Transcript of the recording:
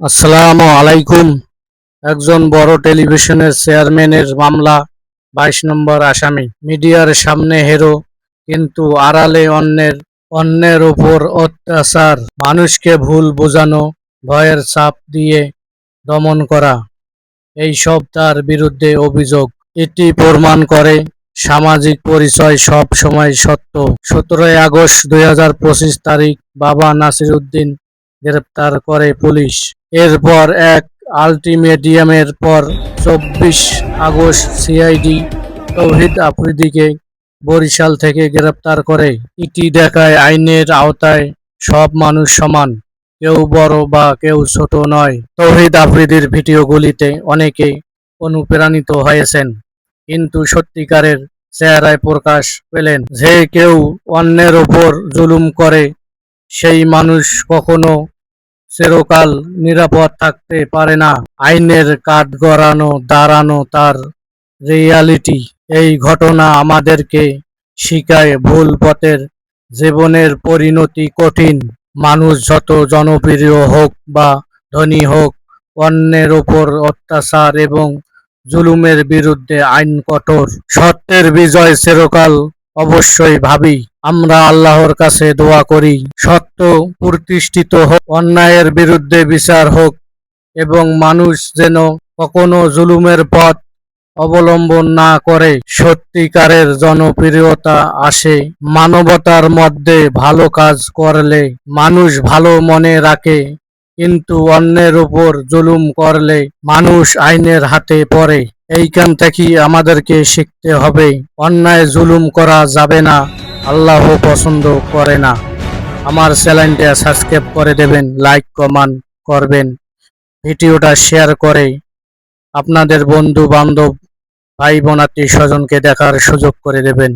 আসসালামু আলাইকুম। একজন বড় টেলিভিশনের চেয়ারম্যানের মামলা, বাইশ নম্বর আসামি। মিডিয়ার সামনে হেরো, কিন্তু আড়ালে অন্যের অন্যের ওপর অত্যাচার। মানুষকে ভুল বোঝানো, ভয়ের চাপ দিয়ে দমন করা। এই সব তার বিরুদ্ধে অভিযোগ। এটি প্রমাণ করে সামাজিক পরিচয় সব সময় সত্য। সতেরোই আগস্ট দুই হাজার পঁচিশ তারিখ বাবা নাসির উদ্দিন গ্রেপ্তার করে পুলিশ। এরপর এক আলটিমেটিয়ামের পর চব্বিশ আগস্ট সিআইডি তৌহিদ আফ্রিদিকে বরিশাল থেকে গ্রেপ্তার করে। ইটি দেখায় আইনের আওতায় সব মানুষ সমান, কেউ বড় বা কেউ ছোট নয়। তৌহিদ আফ্রিদির ভিডিওগুলিতে অনেকে অনুপ্রাণিত হয়েছেন, কিন্তু সত্যিকারের চেহারায় প্রকাশ পেলেন যে কেউ অন্যের ওপর জুলুম করে, সেই মানুষ কখনো চিরকাল নিরাপদ থাকতে পারে না। আইনের কাঠ গড়ানো, দাঁড়ানো তার রিয়ালিটি। এই ঘটনা আমাদেরকে শিখায় ভুল পথের জীবনের পরিণতি কঠিন। মানুষ যত জনপ্রিয় হোক বা ধনী হোক, অন্যের ওপর অত্যাচার এবং জুলুমের বিরুদ্ধে আইন কঠোর। সত্যের বিজয় চিরকাল অবশ্যই ভাবি। আমরা আল্লাহর কাছে দোয়া করি, সত্য প্রতিষ্ঠিত হোক, অন্যায়ের বিরুদ্ধে বিচার হোক এবং মানুষ যেন কখনো জুলুমের পথ অবলম্বন না করে। সত্যিকারের জনপ্রিয়তা আসে মানবতার মধ্যে ভালো কাজ করলে, মানুষ ভালো মনে রাখে, কিন্তু অন্যের উপর জুলুম করলে মানুষ আইনের হাতে পড়ে। এইখান থেকেই আমাদেরকে শিখতে হবে, অন্যায় জুলুম করা যাবে না। আল্লাহ পছন্দ করে না। আমার চ্যানেলটা সাবস্ক্রাইব করে দেবেন, লাইক, কমেন্ট করবেন, ভিডিওটা শেয়ার করে আপনাদের বন্ধু বান্ধব ভাই বোনাতি স্বজনকে দেখার সুযোগ করে দেবেন।